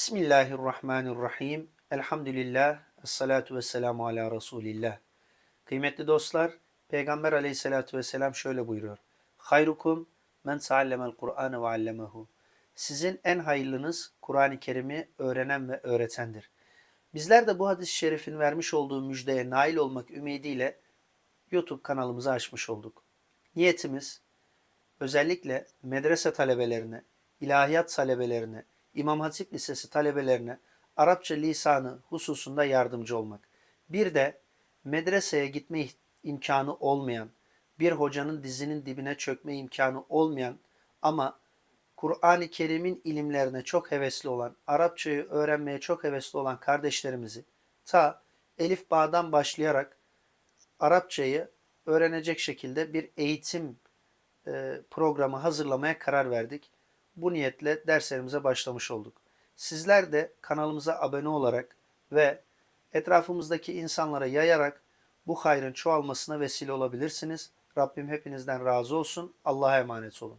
Bismillahirrahmanirrahim. Elhamdülillah. Esselatu vesselamu ala Resulillah. Kıymetli dostlar, Peygamber aleyhissalatu vesselam şöyle buyuruyor. Hayrukum men saallemel Kur'an'ı ve allemehu. Sizin en hayırlınız Kur'an-ı Kerim'i öğrenen ve öğretendir. Bizler de bu hadis-i şerifin vermiş olduğu müjdeye nail olmak ümidiyle YouTube kanalımızı açmış olduk. Niyetimiz özellikle medrese talebelerine, ilahiyat talebelerine, İmam Hatip Lisesi talebelerine Arapça lisanı hususunda yardımcı olmak. Bir de medreseye gitme imkanı olmayan, bir hocanın dizinin dibine çökme imkanı olmayan ama Kur'an-ı Kerim'in ilimlerine çok hevesli olan, Arapçayı öğrenmeye çok hevesli olan kardeşlerimizi ta Elif Bağ'dan başlayarak Arapçayı öğrenecek şekilde bir eğitim e, programı hazırlamaya karar verdik. Bu niyetle derslerimize başlamış olduk. Sizler de kanalımıza abone olarak ve etrafımızdaki insanlara yayarak bu hayrın çoğalmasına vesile olabilirsiniz. Rabbim hepinizden razı olsun. Allah'a emanet olun.